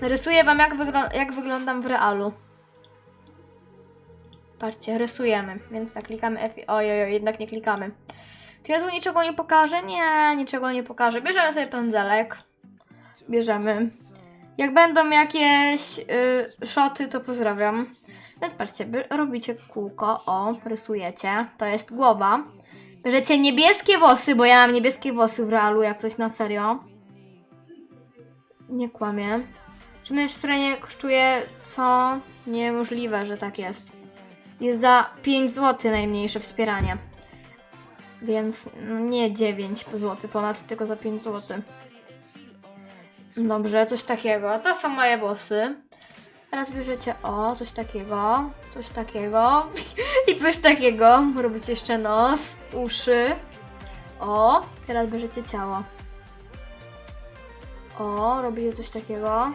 Rysuję wam, jak, jak wyglądam w realu. Patrzcie, rysujemy, więc tak klikamy F. Ojej, oj, jednak nie klikamy. Czy ja tu niczego nie pokażę? Nie, niczego nie pokażę. Bierzemy sobie pędzelek. Bierzemy. Jak będą jakieś y, szoty, to pozdrawiam. Więc patrzcie, robicie kółko, o, rysujecie. To jest głowa. Bierzecie niebieskie włosy, bo ja mam niebieskie włosy w realu, jak coś na serio. Nie kłamię. Czynność, która nie kosztuje co? Niemożliwe, że tak jest. Jest za 5 zł najmniejsze wspieranie. Więc no, nie 9 zł ponad, tylko za 5 zł. Dobrze, coś takiego. To są moje włosy. Teraz bierzecie o, coś takiego, coś takiego i coś takiego. Robicie jeszcze nos, uszy. O, teraz bierzecie ciało. O, robicie coś takiego.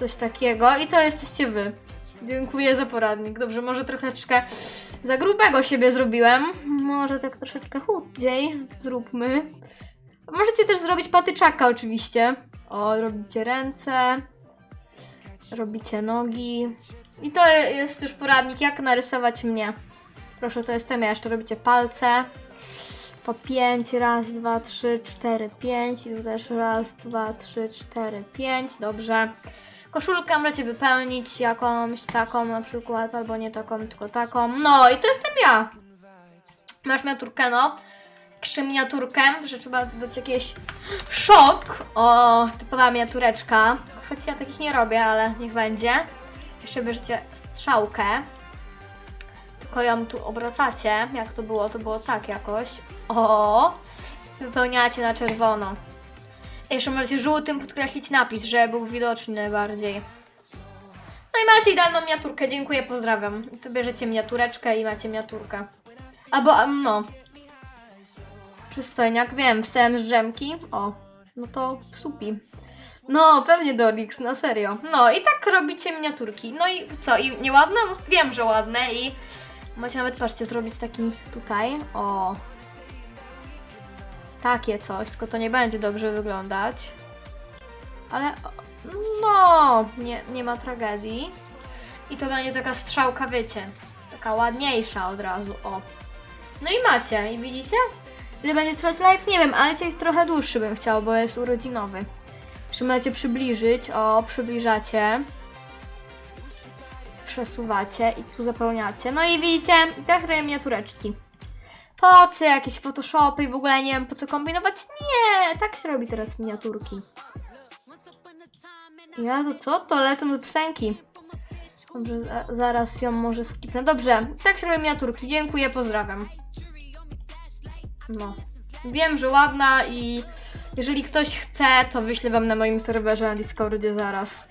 Coś takiego i to jesteście wy. Dziękuję za poradnik. Dobrze, może troszeczkę za grubego siebie zrobiłem. Może tak troszeczkę chuddziej zróbmy. Możecie też zrobić patyczaka oczywiście. O, robicie ręce. Robicie nogi. I to jest już poradnik, jak narysować mnie. Proszę, to jestem ja. Jeszcze robicie palce. To 5, raz, dwa, trzy, cztery, pięć. I tu też raz, dwa, trzy, cztery, pięć. Dobrze. Koszulkę możecie wypełnić jakąś taką na przykład, albo nie taką, tylko taką. No i to jestem ja. Masz miniaturkę, no. Jeszcze miniaturkę, że trzeba dodać jakiś szok. O, typowa miniatureczka. Choć ja takich nie robię, ale niech będzie. Jeszcze bierzecie strzałkę. Tylko ją tu obracacie. Jak to było? To było tak jakoś. O, wypełniacie na czerwono. Jeszcze możecie żółtym podkreślić napis, żeby był widoczny bardziej. No i macie idealną miniaturkę. Dziękuję, pozdrawiam. Tu bierzecie miniatureczkę i macie miniaturkę. Albo, no. Przystojniak, wiem, wstałem z drzemki. O, no to supi. No, pewnie Dorix, na serio. No i tak robicie miniaturki. No i co, i nieładne? No, wiem, że ładne i macie nawet, patrzcie, zrobić taki tutaj. O, takie coś, tylko to nie będzie dobrze wyglądać. Ale no, nie, nie ma tragedii. I to będzie taka strzałka, wiecie, taka ładniejsza od razu, o. No i macie, i widzicie? Ile będzie trwać live? Nie wiem, ale cię trochę dłuższy bym chciał, bo jest urodzinowy. Czy macie przybliżyć? O, przybliżacie. Przesuwacie i tu zapełniacie. No i widzicie, robię miniatureczki. Po co jakieś Photoshopy i w ogóle nie wiem po co kombinować? Nie, tak się robi teraz miniaturki. To co? To lecę do piosenki. Dobrze, za, zaraz ją może skipnę. Dobrze, tak się robi miniaturki. Dziękuję, pozdrawiam. No. Wiem, że ładna i jeżeli ktoś chce, to wyślę wam na moim serwerze na Discordzie zaraz.